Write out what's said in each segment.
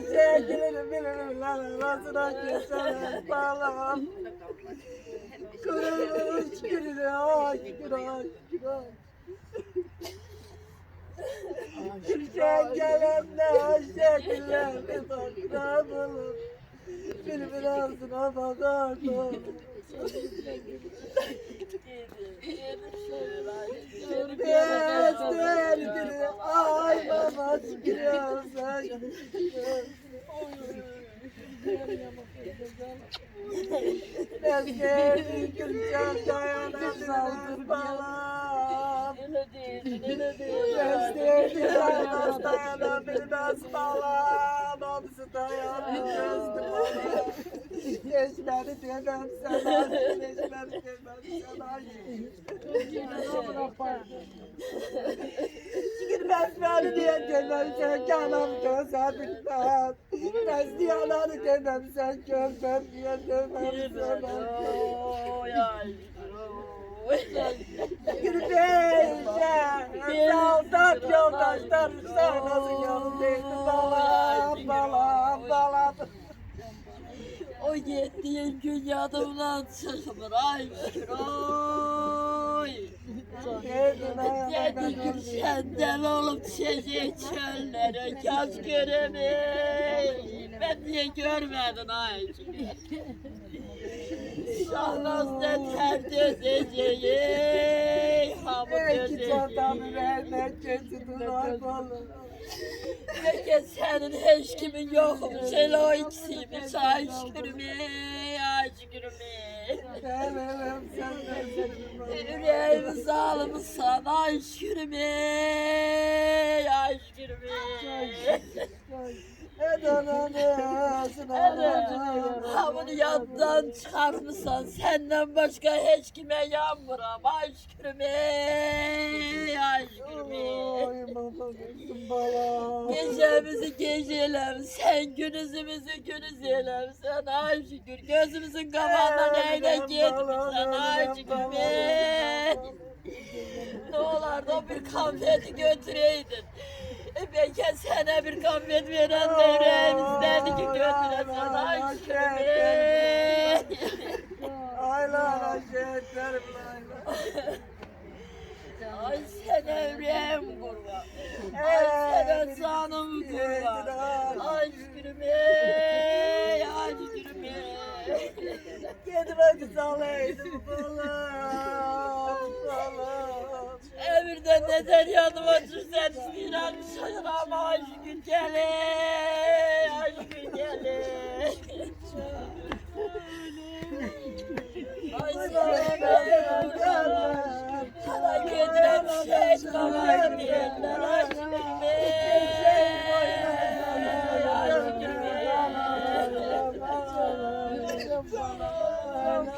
sevgilimin bilirim arasına keserim bağlam. Kırılmış gülüne aşkına aşkına. Cengelemle aşklarını bakramalı. Birbir ağzına bakardım. Bezlerdir ay baba çıkıyorsan. Bezlerdir gülcan dayanamaz balam. Bezlerdir dayanamaz dayanamaz balam. Hamsı dayanamaz balam. Geçmedi demem sana, geçmedi demem sana. Girmez beni diye demem sen canım gözlerimden. Ben ziyaları demem sen görmem diye demem sana. Girmeyeceğim. Yoldaş yoldaşlar sen nasıl yoldaşsın balam balam balam. O yettiğin gün yadımdan çıkmır ay şükür oy. Yedi gün senden olup çiçeği çöllere göz göremey. Ben niye görmedin ay. Şahnazda ter dözeceği hamur Belki çantamı vermek ay balam. Peki senin hiç kimin yok o ikisiymiş ay şükürüm ay şükürüm. Severim sen de Yüreğimi sağlamı sana aşkırım ey aşkırım Ha bunu yandan çıkarmışsan senden başka hiç kime yanmıram aşkırım ey aşkırım Gecemizi geceler, sen günüzümüzü günüz eylem, sen şükür. Gözümüzün kapağından neyle gitmiş, sen şükür be. Ne olardı bir konfeti götüreydin. Belki sana bir konfet veren de yüreğimizden ki götüresen ay şükür. Aylar aşetlerim aylar. Ay sen evrim kurban. Ay sen canım kurban. Ay şükürüm ey, ay şükürüm ey. Kendime güzeleydim balam balam. Emirden neden yanıma düşsen istiyorum şaşıram ay şükür gele, ay şükür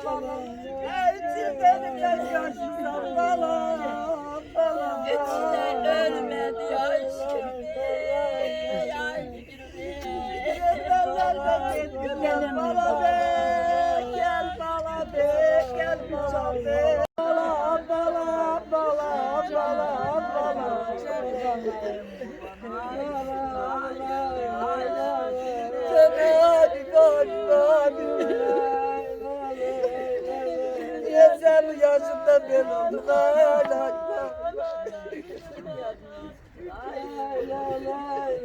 Elçi benim yaşıyorsam balam. İçine ölmedi aşkım. Gel bala be, gel bala be, gel bala be. Bala, bala, bala, bala, bala. Hadi, hadi, hadi. Niye sen yaşında ben oldum?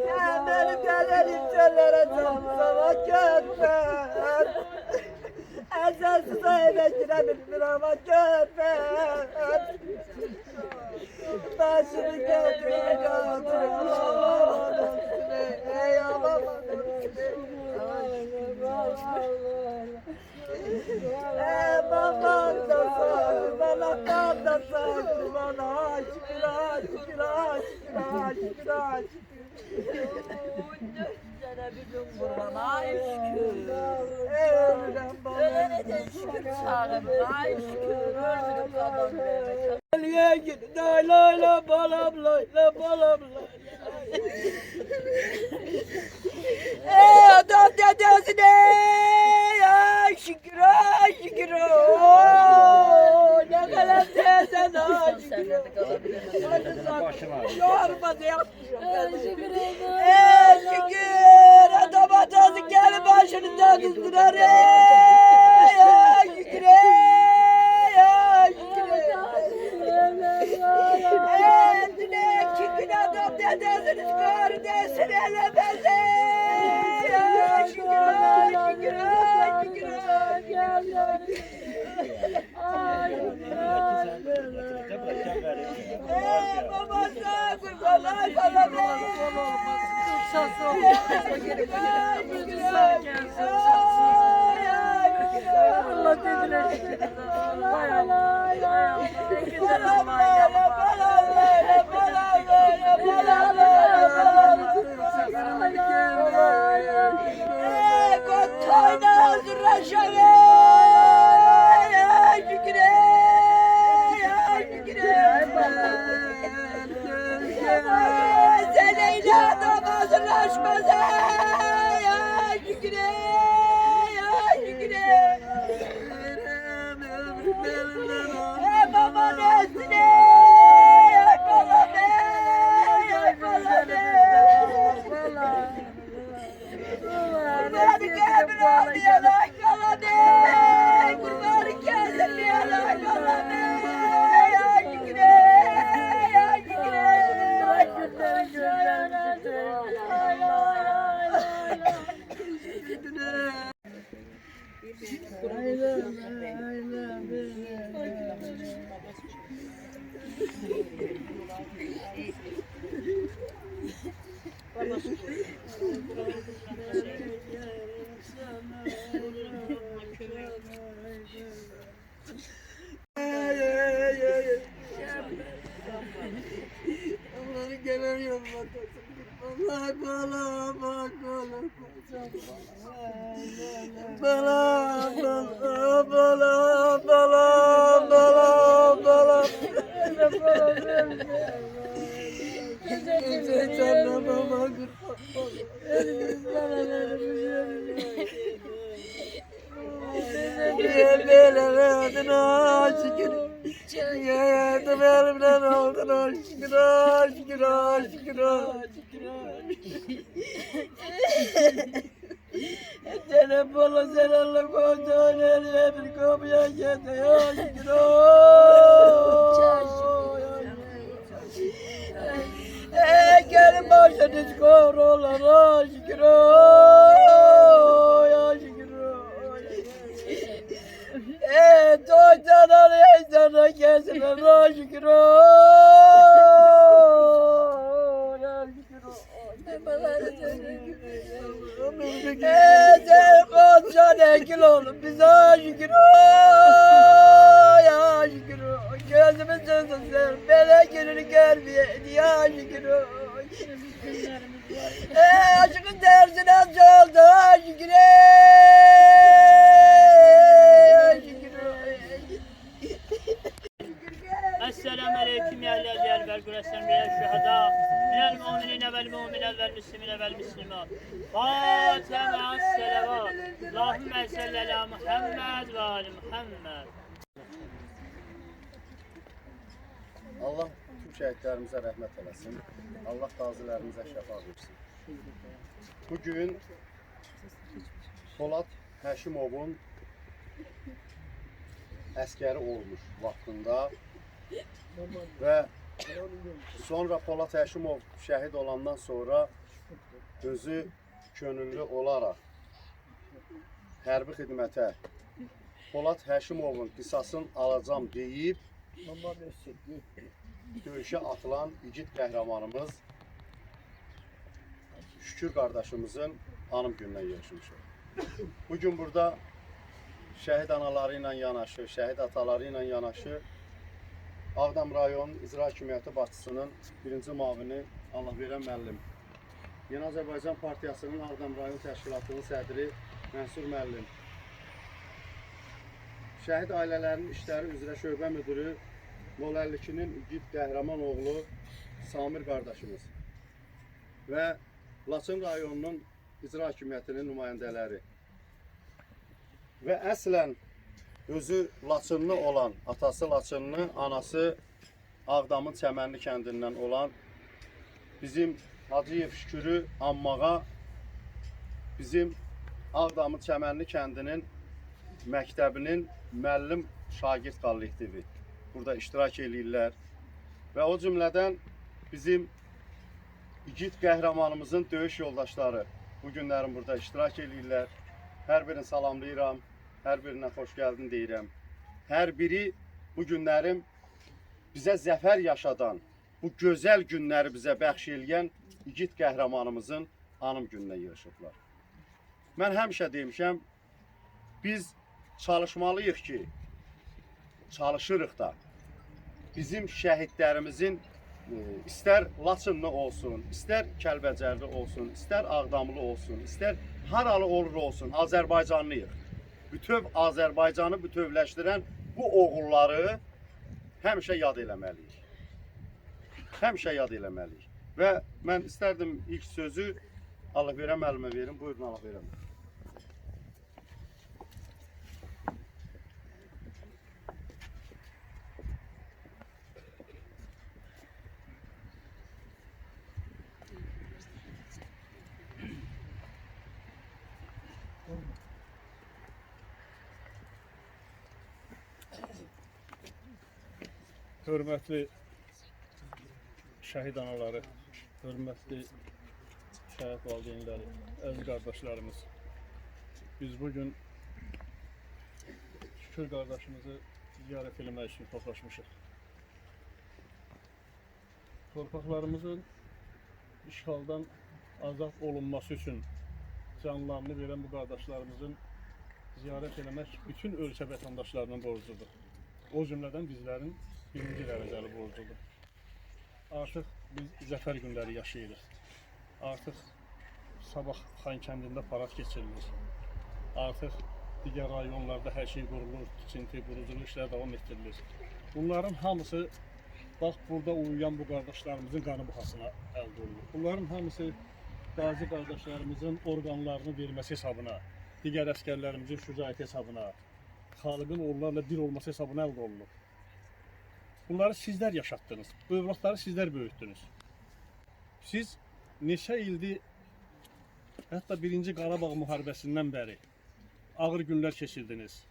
Ya beni gelelim çöllere sana köpek. Ezelsiz eve girebilir ama köpek. Götüre alamam üstüne. Ey Ey baban da sağ, bana kal da sağ, bana aşkır aşkır aşkır aşkır aşkır. Sana bir gün kurban ay şükür. Ölürüm bana. Ölene şükür çağırın ay şükür. Kalan vermek. Aliye git, lay lay lay balam lay lay balam lay. Ey adam dedesine ya şükür ay şükür ne kadar sevsen ay şükür. Hadi sen yorma da yapmıyor. Ay şükür ey. Şükür adam başınızdan kızdırar ey ya şükür ey ya şükür ey düne iki gün adam dedesiniz kar desin elemez ey ya şükür ey şükür ey şükür ey babası kurbanlar babası Allah dediler. Hay Allah. Hay Allah. Show. Bala bala. Bala bala bala bala bala bala. Şeytanla baba Niye böyle verdin aşkın? Yedim elimden aldın aşkın aşkın aşkın aşkın Telefonu seninle koyduğun eline bir kapıya geldi ya şükür Ey gelin başınız kavrolar ha şükür ya araya sana gelsinler ha şükür ya şükür Ezel koçan ekil oğlum bize şükür ya şükür Gözümüz sözün sen bele gününü görmeye ya şükür Eee aşkın dersin az oldu ha şükür ya اهل الديار والقرى من الشهداء من المؤمنين والمؤمنات والمسلمين والمسلمات فاتحة الصلوات اللهم صل على محمد وآل محمد Allah tüm şəhidlərimizə rəhmət eləsin. Allah qazilərimizə şəfa versin. Bu gün Polat Həşimovun əskəri olmuş vaxtında və sonra Polat Həşimov şəhid olandan sonra özü könüllü olaraq hərbi xidmətə Polat Həşimovun qisasını alacam deyib döyüşə atılan igid qəhrəmanımız Şükür qardaşımızın anım gününə yetişmişik. Bu gün burada şəhid anaları ilə yanaşı, şəhid ataları ilə yanaşı Ağdam rayon İcra Hakimiyyəti başçısının birinci mavini Allahverən müəllim, Yeni Azərbaycan Partiyasının Ağdam rayon təşkilatının sədri Mənsur müəllim, Şəhid ailələrinin işləri üzrə şöbə müdürü 52-nin igid qəhrəman oğlu Samir qardaşımız və Laçın rayonunun icra hakimiyyətinin nümayəndələri. Və əslən özü Laçınlı olan, atası Laçınlı, anası Ağdamın Çəmənli kəndindən olan bizim Hacıyev Şükürü anmağa bizim Ağdamı Çəmənli kəndinin məktəbinin müəllim şagird kollektivi burada iştirak eləyirlər və o cümlədən bizim igid qəhrəmanımızın döyüş yoldaşları bu günlərin burada iştirak eləyirlər. Hər birini salamlayıram, hər birinə xoş gəldin deyirəm. Hər biri bu günlərin bizə zəfər yaşadan, bu gözəl günləri bizə bəxş eləyən igid qəhrəmanımızın anım gününə yığışıblar. Mən həmişə demişəm, biz çalışmalıyıq ki, çalışırıq da. Bizim şəhidlərimizin e, istər Laçınlı olsun, istər Kəlbəcərli olsun, istər Ağdamlı olsun, istər haralı olur olsun, Azərbaycanlıyıq. Bütöv Azərbaycanı bütövləşdirən bu oğulları həmişə yad eləməliyik. Həmişə yad eləməliyik. Və mən istərdim ilk sözü Allah verəm əlimə verin. Buyurun Allah verəm. Hörmətli şəhid anaları, hörmətli şəhid valideynləri, əziz qardaşlarımız. Biz bugün Şükür qardaşımızı ziyarət eləmək üçün toplaşmışıq. Torpaqlarımızın işğaldan azad olunması üçün canlarını verən bu qardaşlarımızın ziyarət eləmək bütün ölkə vətəndaşlarının borcudur. O cümlədən bizlərin birinci dərəcəli borcudur. Artıq biz zəfər günləri yaşayırıq. Artıq sabah Xankəndində parad keçirilir. Artıq digər rayonlarda hər şey qurulur, tikinti, quruculuq işləri davam etdirilir. Bunların hamısı bax burada uyuyan bu qardaşlarımızın qanı buxasına əldə olunur. Bunların hamısı qazi qardaşlarımızın orqanlarını verməsi hesabına, digər əskərlərimizin şücaəti hesabına, xalqın onlarla bir olması hesabına əldə olunur. Bunları sizlər yaşatdınız. Bu övladları sizlər böyütdünüz. Siz neçə ildir hətta 1-ci Qarabağ müharibəsindən bəri ağır günlər keçirdiniz.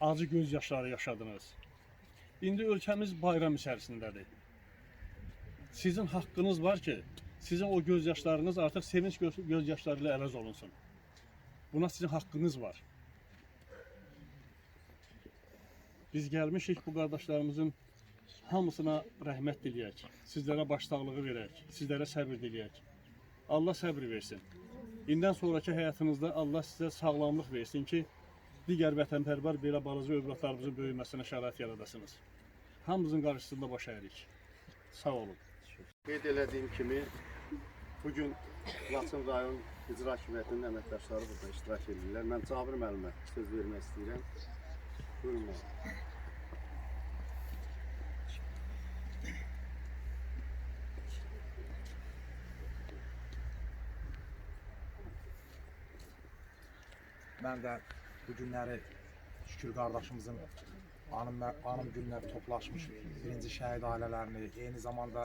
Acı göz yaşları yaşadınız. İndi ölkəmiz bayram içərisindədir. Sizin haqqınız var ki, sizin o göz yaşlarınız artıq sevinç göz, göz yaşları ilə əvəz olunsun. Buna sizin haqqınız var. Biz gəlmişik bu qardaşlarımızın hamısına rəhmət diləyək. Sizlərə başsağlığı verək. Sizlərə səbir diləyək. Allah səbir versin. İndən sonraki həyatınızda Allah sizə sağlamlıq versin ki, digər vətənpərvər belə balaca övladlarımızın böyüməsinə şərait yaradasınız. Hamımızın qarşısında baş əyirik. Sağ olun. Qeyd elədiyim kimi bu gün Laçın rayon icra hakimiyyətinin əməkdaşları burada iştirak edirlər. Mən Cabir müəllimə söz vermək istəyirəm. Mən də bu günləri Şükür qardaşımızın anım, anım günləri toplaşmış birinci şəhid ailələrini, eyni zamanda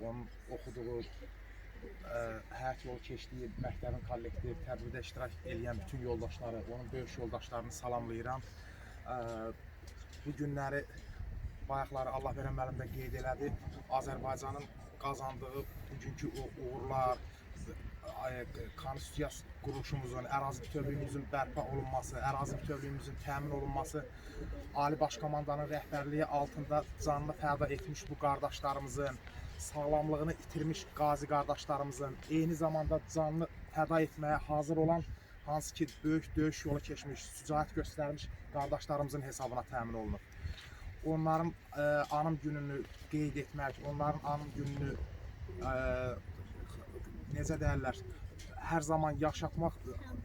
onun oxuduğu, ə, həyat yolu keçdiyi məktəbin kollektiv tədbirdə iştirak edən bütün yoldaşları, onun böyük yoldaşlarını salamlayıram. Bu günləri bayaqları Allah verən müəllim də qeyd elədi. Azərbaycanın qazandığı bugünkü uğurlar, ay- konstitusiya quruluşumuzun, ərazi bütövlüyümüzün bərpa olunması, ərazi bütövlüyümüzün təmin olunması, Ali Baş Komandanın rəhbərliyi altında canını fəda etmiş bu qardaşlarımızın, sağlamlığını itirmiş qazi qardaşlarımızın, eyni zamanda canını fəda etməyə hazır olan hansı ki böyük döyüş yolu keçmiş, şücaət göstərmiş qardaşlarımızın hesabına təmin olunur. Onların ə, anım gününü qeyd etmək, onların anım gününü ə, necə deyirlər, hər zaman yaşatmaq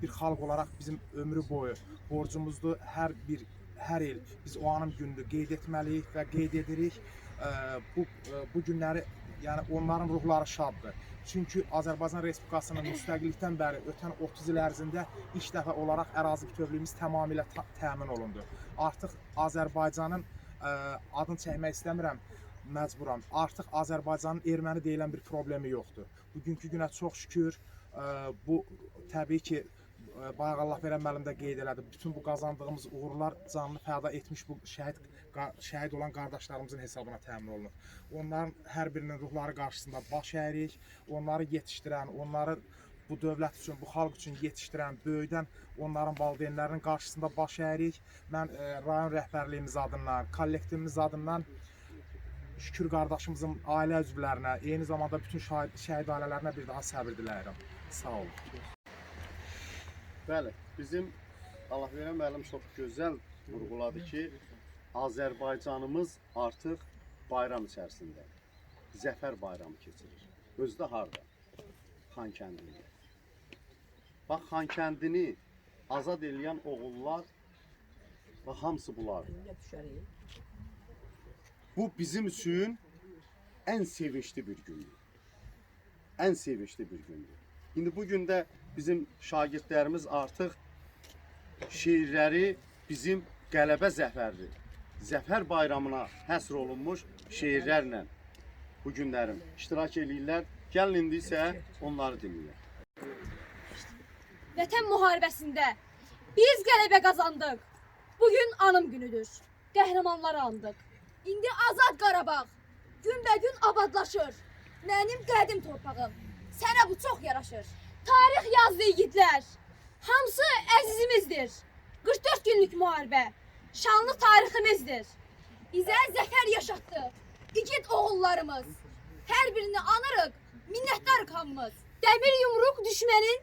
bir xalq olaraq bizim ömrü boyu borcumuzdur. Hər bir hər il biz o anım gününü qeyd etməliyik və qeyd edirik. Ə, Bu bu günləri yəni onların ruhları şaddır. Çünki Azərbaycan Respublikasının müstəqillikdən bəri ötən 30 il ərzində ilk dəfə olaraq ərazi bütövlüyümüz tamamilə ta təmin olundu. Artıq Azərbaycanın ə, adını çəkmək istəmirəm məcburam. Artıq Azərbaycanın erməni deyilən bir problemi yoxdur. Bugünkü günə çox şükür Ə, bu təbii ki, ə, bayaq Allah verən müəllim qeyd elədi. Bütün bu qazandığımız uğurlar canını fəda etmiş bu şəhid şəhid olan qardaşlarımızın hesabına təmin olunur. Onların hər birinin ruhları qarşısında baş əyirik. Onları yetişdirən, onları bu dövlət üçün, bu xalq üçün yetişdirən, böyüdən onların valideynlərinin qarşısında baş əyirik. Mən ə, rayon rəhbərliyimiz adından, kollektivimiz adından Şükür qardaşımızın ailə üzvlərinə, eyni zamanda bütün şahid, şəhid ailələrinə bir daha səbir diləyirəm. Sağ olun. Bəli, bizim Allah verən müəllim çox gözəl vurğuladı ki, Azərbaycanımız artıq bayram içərisində. Zəfər bayramı keçirir. Özü də harda? Xankəndində. Bax Xankəndini azad edən oğullar və hamısı bunlardır. Bu bizim üçün ən sevinçli bir gündür. Ən sevinçli bir gündür. İndi bu gündə bizim şagirdlərimiz artıq şeirləri bizim qələbə zəfərdir. Zəfər bayramına həsr olunmuş şeirlərlə bu günlərin iştirak eləyirlər. Gəlin indi isə onları dinləyək. Vətən müharibəsində biz qələbə qazandıq. Bugün anım günüdür. Qəhrəmanları andıq. İndi azad Qarabağ günbəgün abadlaşır. Mənim qədim torpağım. Sənə bu çox yaraşır. Tarix yazdı igidlər. Hamısı əzizimizdir. 44 günlük müharibə şanlı tariximizdir. Bizə zəfər yaşatdı. İgid oğullarımız. Hər birini anırıq. Minnətdar hamımız. Dəmir yumruq düşmənin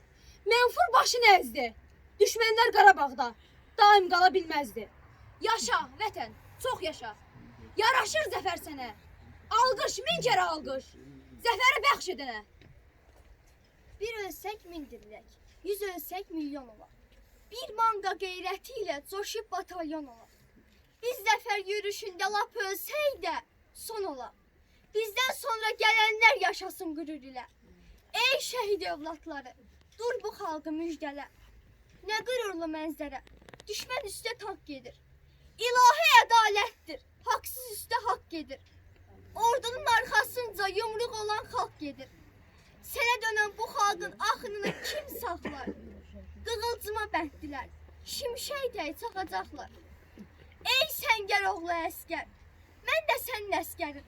Mənfur başını əzdi. Düşmənlər Qarabağda daim qala bilməzdi. Yaşa vətən, çox yaşa. Yaraşır zəfər sənə. Alqış min kərə alqış. Zəfəri bəxş edənə. Bir ölsək min dirilək, yüz ölsək milyon olar. Bir manqa qeyrəti ilə coşub batalyon olar. Biz zəfər yürüşündə lap ölsək də son olar. Bizdən sonra gələnlər yaşasın qürur ilə. Ey şəhid övladları, dur bu xalqı müjdələ. Nə qürurlu mənzərə, düşmən üstə tank gedir. İlahi ədalətdir, haqsız üstə haqq gedir. Ordunun arxasınca yumruq olan xalq gedir. Sənə dönən bu xalqın axınını kim saxlar? Qığılcıma bənddilər, şimşək dəy çaxacaqlar. Ey səngər oğlu əskər, mən də sənin əskərin.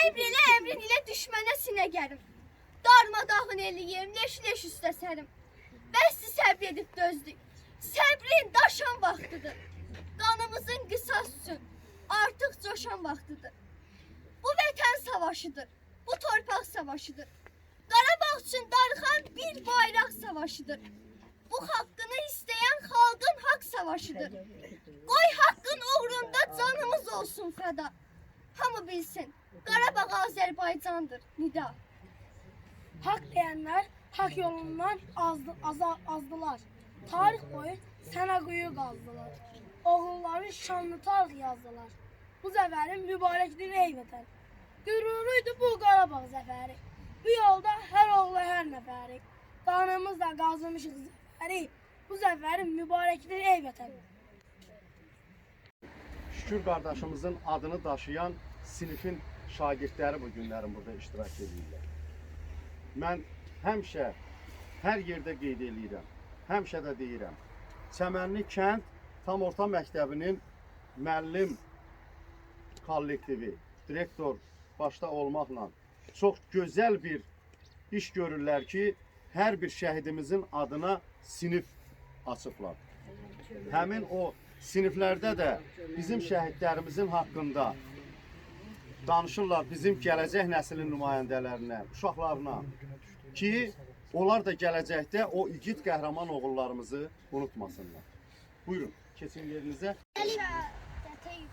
Əmr elə əmrin ilə düşmənə sinə gərim. Darmadağın eləyim, leş-leş üstə sərim. Bəsdir səbr edib dözdük. Səbrin daşan vaxtıdır. Qanımızın qisas üçün artıq coşan vaxtıdır. Bu vətən savaşıdır. Bu torpaq savaşıdır. Qarabağ üçün darıxan bir bayraq savaşıdır. Bu haqqını istəyən xalqın haqq savaşıdır. Qoy haqqın uğrunda canımız olsun fəda. Hamı bilsin, Qarabağ Azərbaycandır. Nida. Hak diyenler hak yolundan azdı, aza, azdılar. Tarih boyu sana kuyu kazdılar. Oğulları şanlı tarih yazdılar. Bu zaferin mübarekliği ey vətən. Güruruydu bu Qarabağ zəfəri. Bu yolda hər oğlu hər nəfəri. Qanımızla qazımışıq zəfəri. Bu zəfərin mübarekliği ey vətən. Şükür qardaşımızın adını daşıyan sinifin şagirdləri bu günlərin burada iştirak edirlər. Mən həmişə hər yerdə qeyd eləyirəm. Həmişə də deyirəm. Çəmənli kənd tam orta məktəbinin müəllim kollektivi, direktor başda olmaqla çox gözəl bir iş görürlər ki, hər bir şəhidimizin adına sinif açıblar. Həmin o siniflərdə də bizim şəhidlərimizin haqqında danışırlar bizim gələcək nəslin nümayəndələrinə, uşaqlarına ki, onlar da gələcəkdə o igid qəhrəman oğullarımızı unutmasınlar. Buyurun, keçin yerinizə.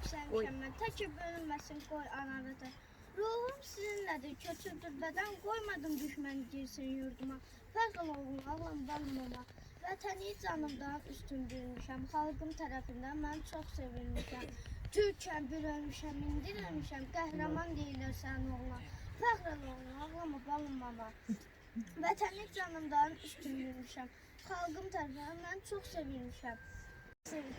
Yüksəlmişəm mən, tə ki bölünməsin qoy anarıdır. Ruhum sizinlədir, köçürdür bədən, qoymadım düşmən girsin yurduma. Fəql olun, ağlam balmama. Vətəni canımdan üstün bilmişəm, xalqım tərəfindən mən çox sevilmişəm. Türkəm, bir ölmüşəm, indirilmişəm, qəhrəman deyirlər sən oğlan. Fəqr olun, ağlama balmama. Vətəni canımdan üstün bilmişəm, xalqım tərəfindən çox sevilmişəm.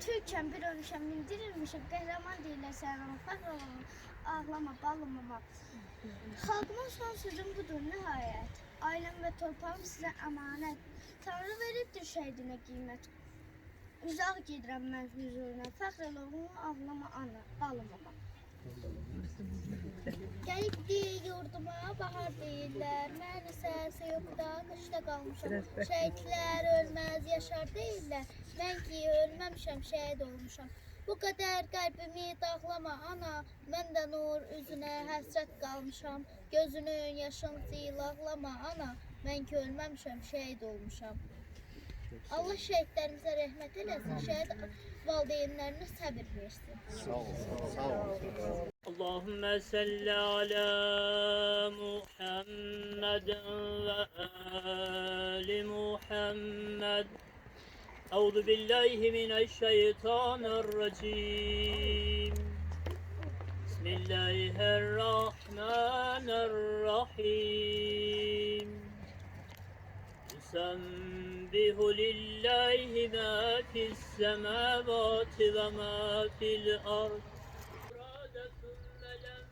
Türkəm, bir ölmüşəm, indirilmişəm, qəhrəman deyirlər sən oğlan. Fəqr olun, ağlama balmama. Xalqımın son sözüm budur nihayət. Ailem ve torpağım size emanet. Tanrı veribdir şehidine kıymet. Uzaq gedirəm mən hüzuruna, fəxr elə oğlunu ağlama ana, ağlamama. Gəlibdi yurduma bahar deyirlər, mən isə soyuqda, qışda qalmışam. Şəhidlər ölməz, yaşar deyirlər, mən ki ölməmişəm, şəhid olmuşam. Bu qədər qəlbimi dağlama ana, mən də nur üzünə həsrət qalmışam. Gözünün yaşıntı ilaqlama ana, mən ki ölməmişəm, şəhid olmuşam. Allah şəhidlərimizə rəhmət eləsin, şəhid valideynlərinə səbir versin. Sağ ol, sağ. Allahümme salli ala Muhammed ve ali Muhammed. بالله من الشيطان الرجيم بسم الله الرحمن الرحيم يسبح لله ما في السماوات وما في الأرض أراد ثم لم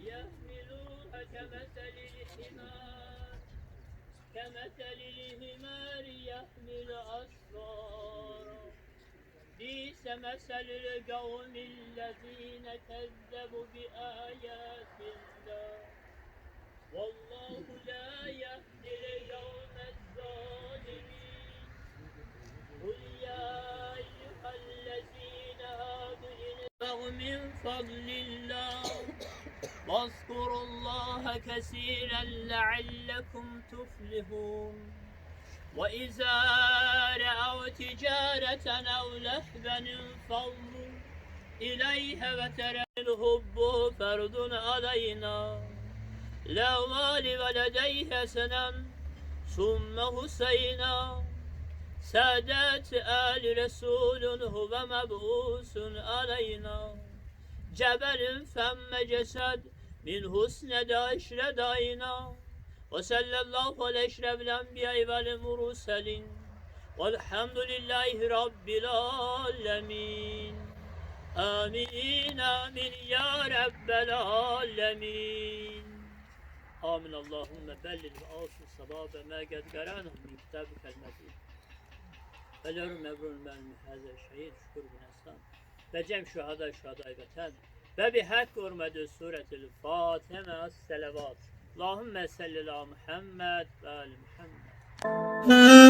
يحملوها كمثل الحمار كمثل الحمار يحمل أسفارا بئس مثل القوم الذين كذبوا بآيات الله. والله لا يهدي القوم الظالمين. قل يا أيها الذين هادوا من فضل الله. واذكروا الله كثيرا لعلكم تفلحون. وإذا رأوا تجارة أو لهبا انفضوا إليها وترى الحب فرض علينا. لا مال ولديه حسنا ثم حسينا. سادات آل رسول هو مبعوث علينا. جبل فم جسد من حسن داشر داينا وصلى الله على أشرف الأنبياء والمرسلين والحمد لله رب العالمين آمين آمين يا رب العالمين آمين اللهم بلغ وأوصل صواب ما قد قرأنه من كتابك المجيد Ölür mebrun ben هذا الشهيد şükür bin Eslam ve cem şuhada şuhada vatan ve bi hak hürmeti suretil Fatiha selavat Allahümme salli ala Muhammed ve ali Muhammed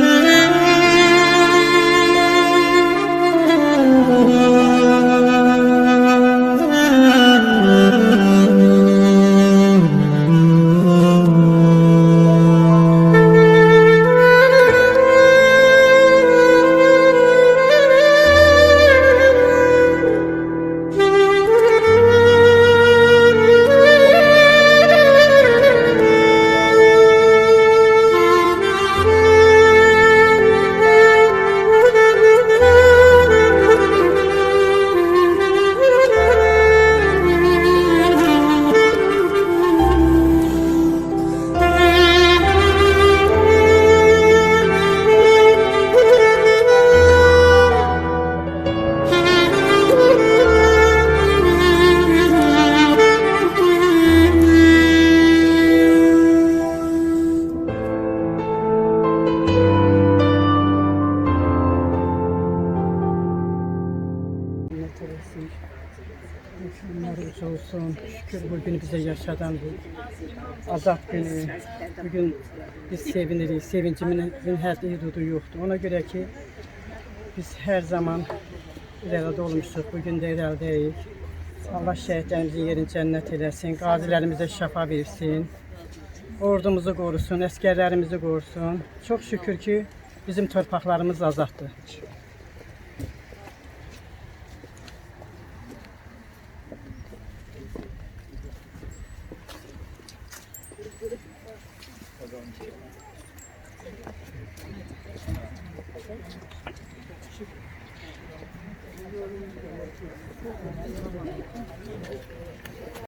Şükürler olsun. Şükür bugün bize yaşadan bu azap günü. Bugün biz sevinirik. Sevincimizin həddi hududu yoxdur. Ona görə ki biz hər zaman irəlidə olmuşuq. Bugün də irəlidəyik. Allah şəhidlərimizin yerini cənnət eləsin. Qazilərimizə şəfa versin. Ordumuzu qorusun, əskərlərimizi qorusun. Çox şükür ki bizim torpaqlarımız azaddır.